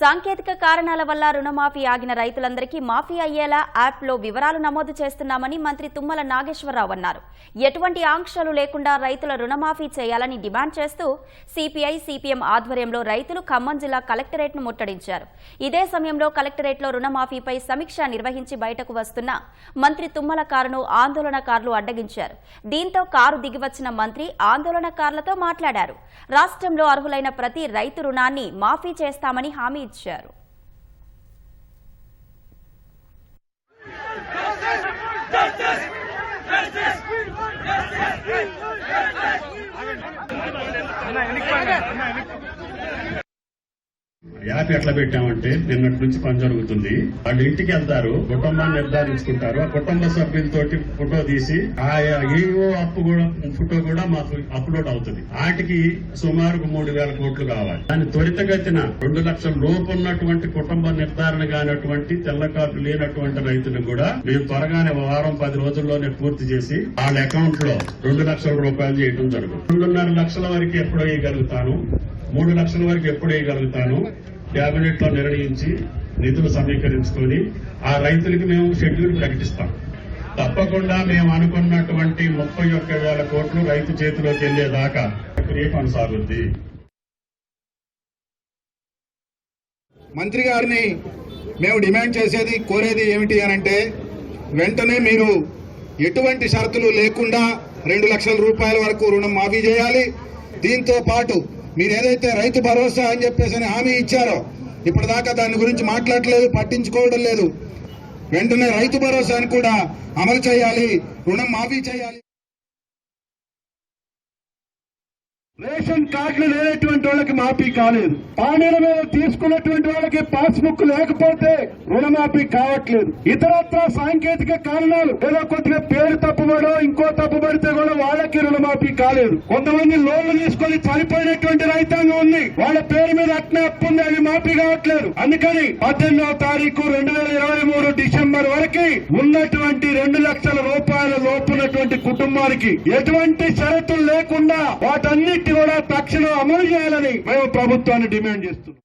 సాంకేతిక కారణాల వల్ల రుణమాఫీ ఆగిన రైతులందరికీ మాఫీ అయ్యేలా యాప్లో వివరాలు నమోదు చేస్తున్నామని మంత్రి తుమ్మల నాగేశ్వరరావు అన్నారు. ఎటువంటి ఆంక్షలు లేకుండా రైతుల రుణమాఫీ చేయాలని డిమాండ్ చేస్తూ సిపిఐ సిపిఎం ఆధ్వర్యంలో రైతులు ఖమ్మం జిల్లా కలెక్టరేట్ను ముట్టడించారు. ఇదే సమయంలో కలెక్టరేట్లో రుణమాఫీపై సమీక్ష నిర్వహించి బయటకు వస్తున్న మంత్రి తుమ్మల కారును ఆందోళనకారులు అడ్డగించారు. దీంతో కారు దిగివచ్చిన మంత్రి ఆందోళనకారులతో మాట్లాడారు. రాష్ట్రంలో అర్హులైన ప్రతి రైతు రుణాన్ని మాఫీ చేస్తామని హామీ ఇచ్చారు యాప్ ఎట్లా పెట్టామంటే నిన్నటి నుంచి పని జరుగుతుంది. వాళ్ళు ఇంటికి వెళ్తారు కుటుంబాన్ని నిర్ధారించుకుంటారు. ఆ కుటుంబ సభ్యులతోటి ఫోటో తీసి ఆ ఏఓ అప్పు కూడా ఫోటో కూడా మాకు అప్లోడ్ అవుతుంది. వాటికి సుమారు మూడు వేల కోట్లు కావాలి. దాని త్వరితగతిన రెండు లక్షల లోపు ఉన్నటువంటి కుటుంబ నిర్ధారణ కానటువంటి తెల్ల కార్డు లేనటువంటి రైతులు కూడా మేము త్వరగానే వారం పది రోజుల్లోనే పూర్తి చేసి వాళ్ళ అకౌంట్లో రెండు లక్షల రూపాయలు చేయడం జరుగుతుంది. రెండున్నర లక్షల వరకు ఎప్పుడు వేయగలుగుతాను మూడు లక్షల వరకు ఎప్పుడు వేయగలుగుతాను క్యాబినెట్లో లో నిర్ణయించి నిధులు సమీకరించుకొని ఆ రైతులకి మేము షెడ్యూల్ ప్రకటిస్తాం. తప్పకుండా మేము అనుకున్నటువంటి ముప్పై ఒక్క వేల కోట్లు రైతు చేతిలోకి వెళ్ళేదాకా ప్రక్రియ కొనసాగుద్ది. మంత్రి గారిని మేము డిమాండ్ చేసేది కోరేది ఏమిటి అనంటే వెంటనే మీరు ఎటువంటి షరతులు లేకుండా రెండు లక్షల రూపాయల వరకు రుణం మాఫీ చేయాలి. దీంతో పాటు మీరు ఏదైతే రైతు భరోసా అని చెప్పేసి అని హామీ ఇచ్చారో ఇప్పటిదాకా దాని గురించి మాట్లాడలేదు పట్టించుకోవడం లేదు. వెంటనే రైతు భరోసాను కూడా అమలు చేయాలి రుణం మాఫీ చేయాలి. రేషన్ కార్డులు లేనటువంటి వాళ్ళకి మాఫీ కాలేదు. పానీల మీద తీసుకున్నటువంటి వాళ్ళకి పాస్ బుక్ లేకపోతే రుణమాఫీ కావట్లేదు. ఇతరత్ర సాంకేతిక కారణాలు ఏదో కొద్దిగా పేరు తప్పుబడో ఇంకో తప్పుబడితే కూడా వాళ్ళకి రుణమాఫీ కాలేదు. కొంతమంది లోన్లు తీసుకొని చనిపోయినటువంటి రైతాంగం ఉంది. వాళ్ళ పేరు మీద అట్నే అప్పు ఉంది. అది మాఫీ కావట్లేదు. అందుకని పద్దెనిమిదవ తారీఖు రెండు వేల ఇరవై మూడు డిసెంబర్ వరకు ఉన్నటువంటి రెండు లక్షల రూపాయల లోపున్నటువంటి కుటుంబానికి ఎటువంటి షరతులు లేకుండా వాటన్నిటి కూడా తక్షణం అమలు చేయాలని మేము ప్రభుత్వాన్ని డిమాండ్ చేస్తున్నాం.